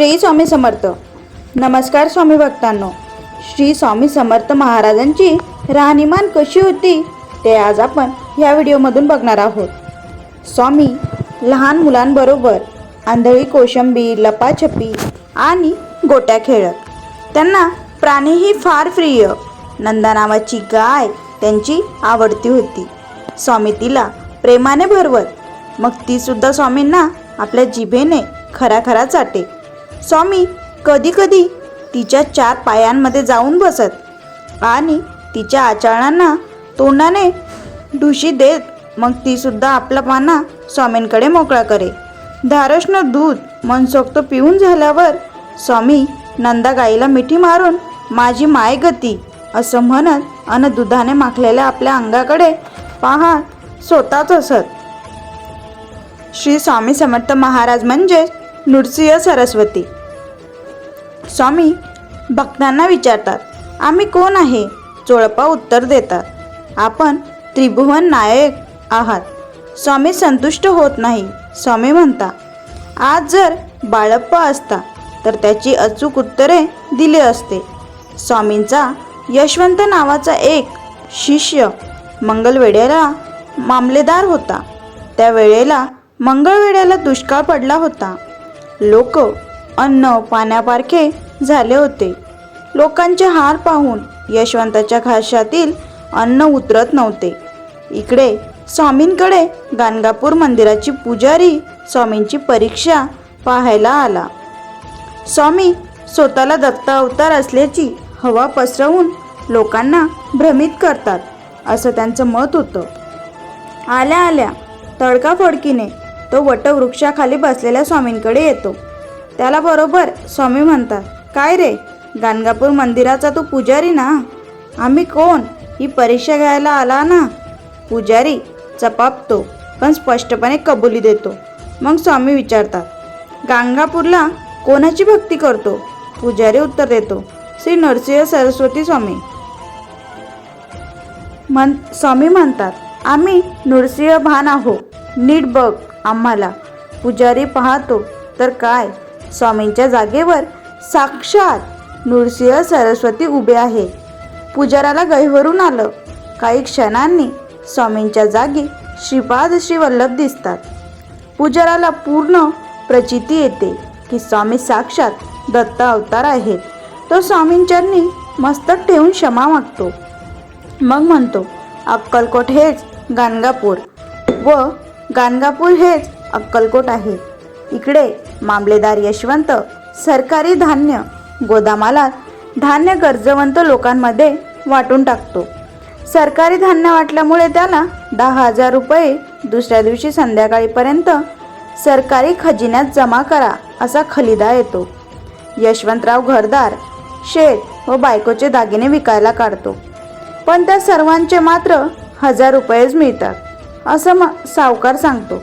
श्री स्वामी समर्थ. नमस्कार स्वामी भक्तांनो. श्री स्वामी समर्थ महाराजांची राहणीमान कशी होती ते आज आपण या व्हिडिओमधून बघणार आहोत. स्वामी लहान मुलांबरोबर आंधळी कोशंबी लपाछपी आणि गोट्या खेळत. त्यांना प्राणीही फार प्रिय. नंदा नावाची गाय त्यांची आवडती होती. स्वामी तिला प्रेमाने भरवत. मग तीसुद्धा स्वामींना आपल्या जिभेने खरा खरा चाटे. स्वामी कधी कधी तिच्या चार पायांमध्ये जाऊन बसत आणि तिच्या आचरणांना तोंडाने ढुशी देत मग ती सुद्धा आपला पाना स्वामींकडे मोकळा करे. धारष्ण दूध मनसोक्त पिऊन झाल्यावर स्वामी नंदा गाईला मिठी मारून माझी माय गती असं म्हणत अन दुधाने माखलेल्या आपल्या अंगाकडे पहा स्वतःच असत. श्री स्वामी समर्थ महाराज म्हणजे नृसिंह सरस्वती. स्वामी भक्तांना विचारतात आम्ही कोण आहे? चोळपा उत्तर देतात आपण त्रिभुवन नायक आहात. स्वामी संतुष्ट होत नाही. स्वामी म्हणता आज जर बाळप्पा असता तर त्याची अचूक उत्तरे दिली असते. स्वामींचा यशवंत नावाचा एक शिष्य मंगलवेड्याला मामलेदार होता. त्या वेळेला मंगळवेड्याला दुष्काळ पडला होता. लोक अन्न पाण्यापारखे झाले होते. लोकांचे हार पाहून यशवंताच्या घाशातील अन्न उतरत नव्हते. इकडे स्वामींकडे गाणगापूर मंदिराची पुजारी स्वामींची परीक्षा पाहायला आला. स्वामी स्वतःला दत्त अवतार असल्याची हवा पसरवून लोकांना भ्रमित करतात असं त्यांचं मत होतं. आल्या आल्या तडकाफडकीने तो वटवृक्षाखाली बसलेल्या स्वामींकडे येतो. त्याला बरोबर स्वामी म्हणतात काय रे गाणगापूर मंदिराचा तू पुजारी ना? आम्ही कोण? ही परीक्षा घ्यायला आला ना? पुजारी चपापतो पण स्पष्टपणे कबुली देतो. मग स्वामी विचारतात गाणगापूरला कोणाची भक्ती करतो? पुजारी उत्तर देतो श्री नरसिंह सरस्वती स्वामी. मन स्वामी म्हणतात आम्ही नृसिंह भान आहो नीट बघ आम्हाला. पुजारी पाहतो तर काय? स्वामींच्या जागेवर साक्षात नृसिंह सरस्वती उभे आहे. पुजाराला गैवरून आलं. काही क्षणांनी स्वामींच्या जागी श्रीपाद श्रीवल्लभ दिसतात. पुजाराला पूर्ण प्रचिती येते की स्वामी साक्षात दत्त अवतार आहेत. तो स्वामींच्यांनी मस्तक ठेवून क्षमा मागतो. मग म्हणतो अक्कलकोट हेच गाणगापूर व गाणगापूर हेच अक्कलकोट आहे. इकडे मामलेदार यशवंत सरकारी धान्य गोदामाला धान्य गरजवंत लोकांमध्ये वाटून टाकतो. सरकारी धान्य वाटल्यामुळे त्याला दहा हजार रुपये दुसऱ्या दिवशी संध्याकाळीपर्यंत सरकारी खजिन्यात जमा करा असा खलिदा येतो. यशवंतराव घरदार शेत व बायकोचे दागिने विकायला काढतो. पण त्या सर्वांचे मात्र हजार रुपयेच मिळतात. असं म सावकार सांगतो.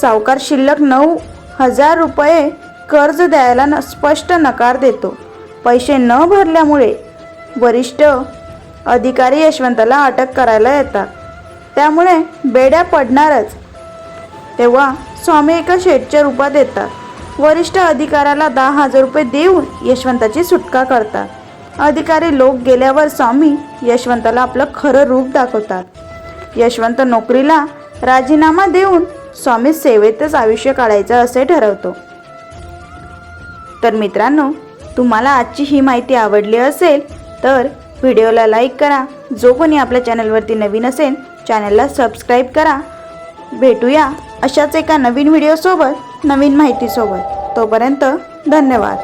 सावकार शिल्लक नऊ हजार रुपये कर्ज द्यायला न स्पष्ट नकार देतो. पैसे न भरल्यामुळे वरिष्ठ अधिकारी यशवंताला अटक करायला येतात. त्यामुळे बेड्या पडणारच. तेव्हा स्वामी एका शेठच्या रूपात येतात. वरिष्ठ अधिकाऱ्याला दहा हजार रुपये देऊन यशवंताची सुटका करतात. अधिकारी लोक गेल्यावर स्वामी यशवंताला आपलं खरं रूप दाखवतात. यशवंत नोकरीला राजीनामा देऊन स्वामी सेवेतच आयुष्य काढायचं असे ठरवतो. तर मित्रांनो तुम्हाला आजची ही माहिती आवडली असेल तर व्हिडिओला लाईक करा. जो कोणी आपल्या चॅनलवरती नवीन असेल चॅनलला सबस्क्राईब करा. भेटूया अशाच एका नवीन व्हिडिओसोबत नवीन माहितीसोबत. तोपर्यंत धन्यवाद.